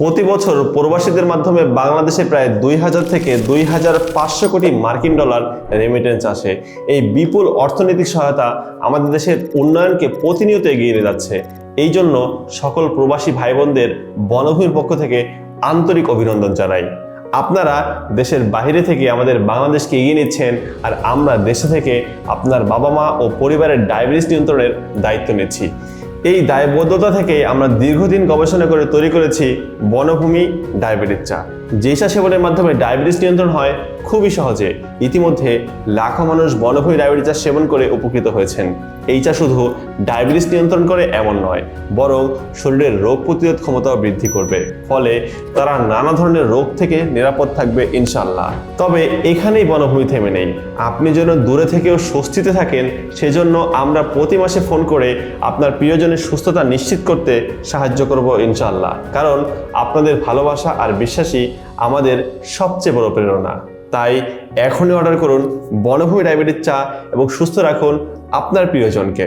প্রতি বছর প্রবাসীদের মাধ্যমে বাংলাদেশে প্রায় দুই হাজার থেকে দুই হাজার পাঁচশো কোটি মার্কিন ডলার রেমিটেন্স আসে। এই বিপুল অর্থনৈতিক সহায়তা আমাদের দেশের উন্নয়নকে প্রতিনিয়ত এগিয়ে নিয়ে যাচ্ছে। এই জন্য সকল প্রবাসী ভাই বোনদের বনভূমির পক্ষ থেকে আন্তরিক অভিনন্দন জানাই। আপনারা দেশের বাইরে থেকে আমাদের বাংলাদেশকে এগিয়ে নিচ্ছেন আর আমরা দেশে থেকে আপনার বাবা মা ও পরিবারের ডায়াবেটিস নিয়ন্ত্রণের দায়িত্ব নিচ্ছি। এই দায়বদ্ধতা থেকে আমরা দীর্ঘদিন গবেষণা করে তৈরি করেছি বনভূমি ডায়াবেটিস চা। যেই চা সেবনের মাধ্যমে ডায়াবেটিস নিয়ন্ত্রণ হয় খুবই সহজে। ইতিমধ্যে লাখো মানুষ বনভূমি ডায়াবেটিস চা সেবন করে উপকৃত হয়েছেন। এই চা শুধু ডায়াবেটিস নিয়ন্ত্রণ করে এমন নয়, বরং শরীরের রোগ প্রতিরোধ ক্ষমতাও বৃদ্ধি করবে। ফলে তারা নানা ধরনের রোগ থেকে নিরাপদ থাকবে ইনশাল্লাহ তবে এখানেই বনভূমি থেমে নেই। আপনি যেন দূরে থেকেও স্বস্তিতে থাকেন, সেজন্য আমরা প্রতি মাসে ফোন করে আপনার প্রিয়জনের সুস্থতা নিশ্চিত করতে সাহায্য করব ইনশাল্লাহ কারণ আপনাদের ভালোবাসা আর বিশ্বাসই আমাদের সবচেয়ে বড় প্রেরণা। তাই এখনই অর্ডার করুন বনভূমি ডায়াবেটিস চা এবং সুস্থ রাখুন আপনার প্রিয়জনকে।